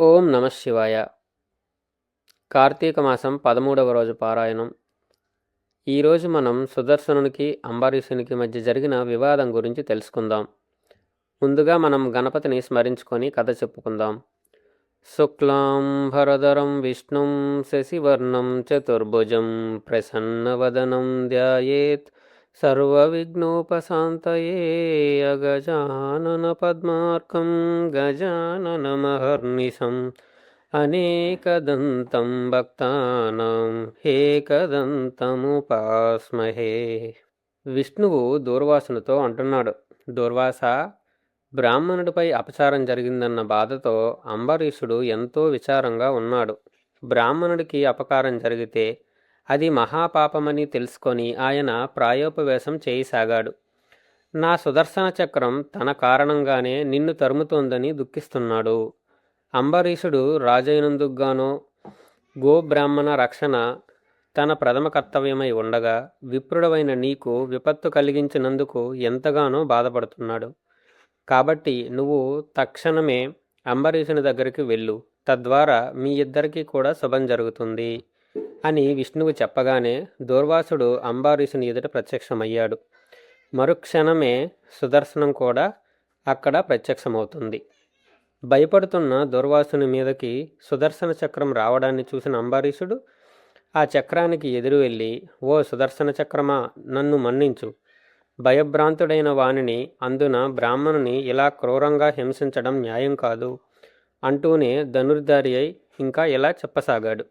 ఓం నమ శివాయ. కార్తీక మాసం పదమూడవ రోజు పారాయణం. ఈరోజు మనం సుదర్శనునికి అంబరీషునికి మధ్య జరిగిన వివాదం గురించి తెలుసుకుందాం. ముందుగా మనం గణపతిని స్మరించుకొని కథ చెప్పుకుందాం. శుక్లాం భరధరం విష్ణుం శశివర్ణం చతుర్భుజం ప్రసన్నవదనం ధ్యాయేత్ సర్వవిఘ్నోపశాంతయే అగజానన పద్మార్కం గజాననమహర్నిశం అనేకదంతం భక్తానాం హేకదంతముపాస్మహే విష్ణువు దూర్వాసునితో అంటున్నాడు దూర్వాస బ్రాహ్మణుడిపై అపచారం జరిగిందన్న బాధతో అంబరీషుడు ఎంతో విచారంగా ఉన్నాడు. బ్రాహ్మణుడికి అపకారం జరిగితే అది మహాపాపమని తెలుసుకొని ఆయన ప్రాయోపవేశం చేయసాగాడు. నా సుదర్శన చక్రం తన కారణంగానే నిన్ను తరుముతోందని దుఃఖిస్తున్నాడు. అంబరీషుడు రాజైనందుకుగానో గోబ్రాహ్మణ రక్షణ తన ప్రథమ కర్తవ్యమై ఉండగా విప్రుడవైన నీకు విపత్తు కలిగించినందుకు ఎంతగానో బాధపడుతున్నాడు. కాబట్టి నువ్వు తక్షణమే అంబరీషుని దగ్గరికి వెళ్ళు. తద్వారా మీ ఇద్దరికీ కూడా శుభం జరుగుతుంది. అని విష్ణువు చెప్పగానే దూర్వాసుడు అంబారీషుని ఎదుట ప్రత్యక్షమయ్యాడు. మరుక్షణమే సుదర్శనం కూడా అక్కడ ప్రత్యక్షమవుతుంది. భయపడుతున్న దుర్వాసుని మీదకి సుదర్శన చక్రం రావడాన్ని చూసిన అంబారీషుడు ఆ చక్రానికి ఎదురు వెళ్ళి ఓ సుదర్శన చక్రమా నన్ను మన్నించు. భయభ్రాంతుడైన వానిని అందున బ్రాహ్మణుని ఇలా క్రూరంగా హింసించడం న్యాయం కాదు అంటూనే ధనుర్ధారి అయి ఇంకా ఇలా చెప్పసాగాడు.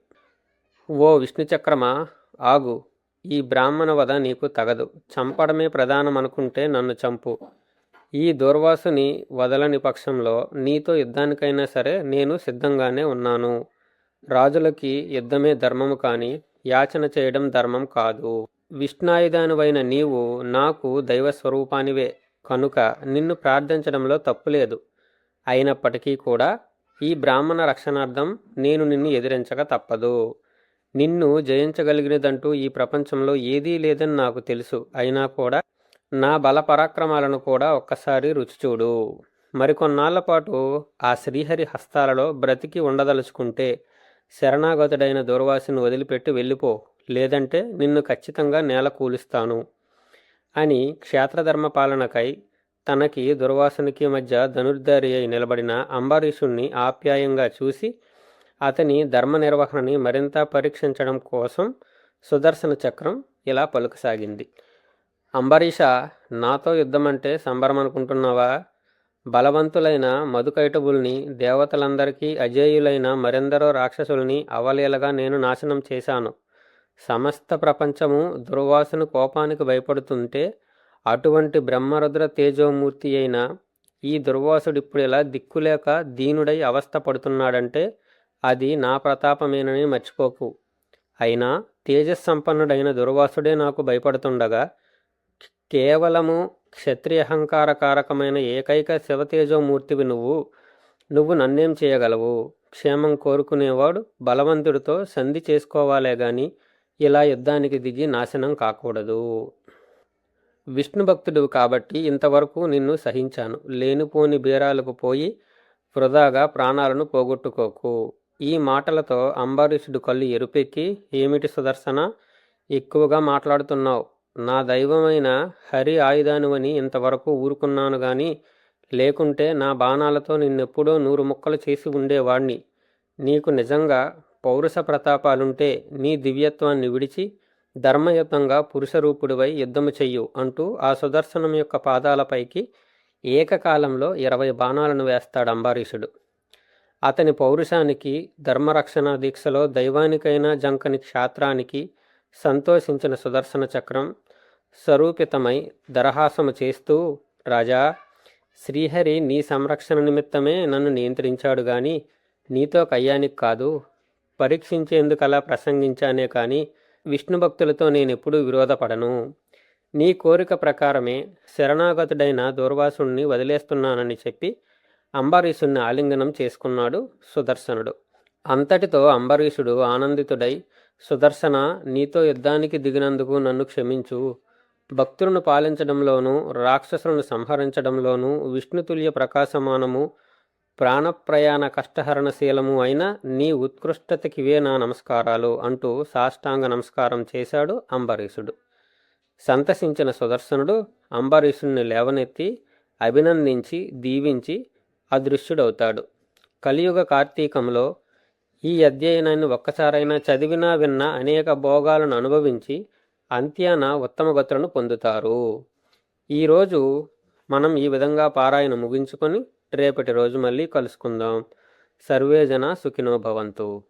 ఓ విష్ణుచక్రమా? ఆగు. ఈ బ్రాహ్మణ వధ నీకు తగదు. చంపడమే ప్రధానమనుకుంటే నన్ను చంపు. ఈ దూర్వాసుని వదలని పక్షంలో నీతో యుద్ధానికైనా సరే నేను సిద్ధంగానే ఉన్నాను. రాజులకి యుద్ధమే ధర్మము కానీ యాచన చేయడం ధర్మం కాదు. విష్ణాయుధానివైన నీవు నాకు దైవస్వరూపానివే. కనుక నిన్ను ప్రార్థించడంలో తప్పులేదు అయినప్పటికీ కూడా ఈ బ్రాహ్మణ రక్షణార్థం నేను నిన్ను ఎదిరించక తప్పదు. నిన్ను జయించగలిగినదంటూ ఈ ప్రపంచంలో ఏదీ లేదని నాకు తెలుసు. అయినా కూడా నా బల పరాక్రమాలను కూడా ఒక్కసారి రుచి చూడు మరికొన్నాళ్ళ పాటు ఆ శ్రీహరి హస్తాలలో బ్రతికి ఉండదలుచుకుంటే శరణాగతుడైన దూర్వాసిని వదిలిపెట్టి వెళ్ళిపో. లేదంటే నిన్ను ఖచ్చితంగా నేల కూలుస్తాను అని క్షేత్రధర్మ పాలనకై తనకి దుర్వాసనకి మధ్య ధనుర్ధారి అయి నిలబడిన అంబరీషుణ్ణి ఆప్యాయంగా చూసి అతని ధర్మ నిర్వహణని మరింత పరీక్షించడం కోసం సుదర్శన చక్రం ఇలా పలుకసాగింది. అంబరీష నాతో యుద్ధమంటే సంబరం అనుకుంటున్నావా బలవంతులైన మధుకైటబుల్ని దేవతలందరికీ అజేయులైన మరెందరో రాక్షసుల్ని అవలీలగా నేను నాశనం చేశాను. సమస్త ప్రపంచము దుర్వాసన కోపానికి భయపడుతుంటే అటువంటి బ్రహ్మరుద్ర తేజోమూర్తి అయిన ఈ దుర్వాసుడిప్పుడు ఇలా దిక్కులేక దీనుడై అవస్థ పడుతున్నాడంటే అది నా ప్రతాపమేనని మర్చిపోకు. అయినా తేజస్సంపన్నుడైన దుర్వాసుడే నాకు భయపడుతుండగా కేవలము క్షత్రియహంకారకారకమైన ఏకైక శివతేజోమూర్తివి నువ్వు నువ్వు నన్నేం చేయగలవు? క్షేమం కోరుకునేవాడు బలవంతుడితో సంధి చేసుకోవాలే గాని ఇలా యుద్ధానికి దిగి నాశనం కాకూడదు. విష్ణు భక్తుడు కాబట్టి ఇంతవరకు నిన్ను సహించాను. లేనిపోని బీరాలకు పోయి వృధాగా ప్రాణాలను పోగొట్టుకోకు. ఈ మాటలతో అంబరీషుడు కళ్ళు ఎరుపెక్కి ఏమిటి సుదర్శన? ఎక్కువగా మాట్లాడుతున్నావు. నా దైవమైన హరి ఆయుధానువని ఇంతవరకు ఊరుకున్నాను గాని లేకుంటే నా బాణాలతో నిన్నెప్పుడో నూరు ముక్కలు చేసి ఉండేవాణ్ణి. నీకు నిజంగా పౌరుష ప్రతాపాలుంటే నీ దివ్యత్వాన్ని విడిచి ధర్మయుతంగా పురుషరూపుడివై యుద్ధము చెయ్యు అంటూ ఆ సుదర్శనం యొక్క పాదాలపైకి ఏకకాలంలో ఇరవై బాణాలను వేస్తాడు అంబారీషుడు. అతని పౌరుషానికి ధర్మరక్షణ దీక్షలో దైవానికైనా జంకని క్షాత్రానికి సంతోషించిన సుదర్శన చక్రం స్వరూపితమై దరహాసము చేస్తూ రాజా శ్రీహరి నీ సంరక్షణ నిమిత్తమే నన్ను నియంత్రించాడు గాని నీతో కయ్యానికి కాదు. పరీక్షించేందుకలా ప్రసంగించానే కానీ విష్ణు భక్తులతో నేనెప్పుడూ విరోధపడను. నీ కోరిక ప్రకారమే శరణాగతుడైన దూర్వాసుణ్ణి వదిలేస్తున్నానని చెప్పి అంబరీషుణ్ణి ఆలింగనం చేసుకున్నాడు సుదర్శనుడు. అంతటితో అంబరీషుడు ఆనందితుడై సుదర్శన నీతో యుద్ధానికి దిగినందుకు నన్ను క్షమించు. భక్తులను పాలించడంలోనూ రాక్షసులను సంహరించడంలోనూ విష్ణుతుల్య ప్రకాశమానము ప్రాణప్రయాణ కష్టహరణశీలము అయిన నీ ఉత్కృష్టతకివే నా నమస్కారాలు అంటూ సాష్టాంగ నమస్కారం చేశాడు అంబరీషుడు. సంతసించిన సుదర్శనుడు అంబరీషుణ్ణి లేవనెత్తి అభినందించి దీవించి అదృశ్యుడవుతాడు. కలియుగ కార్తీకంలో ఈ అధ్యయనాన్ని ఒక్కసారైనా చదివినా విన్నా అనేక భోగాలను అనుభవించి అంత్యాన ఉత్తమ గతులను పొందుతారు. ఈరోజు మనం ఈ విధంగా పారాయణ ముగించుకొని రేపటి రోజు మళ్ళీ కలుసుకుందాం. సర్వేజన సుఖినో భవంతు.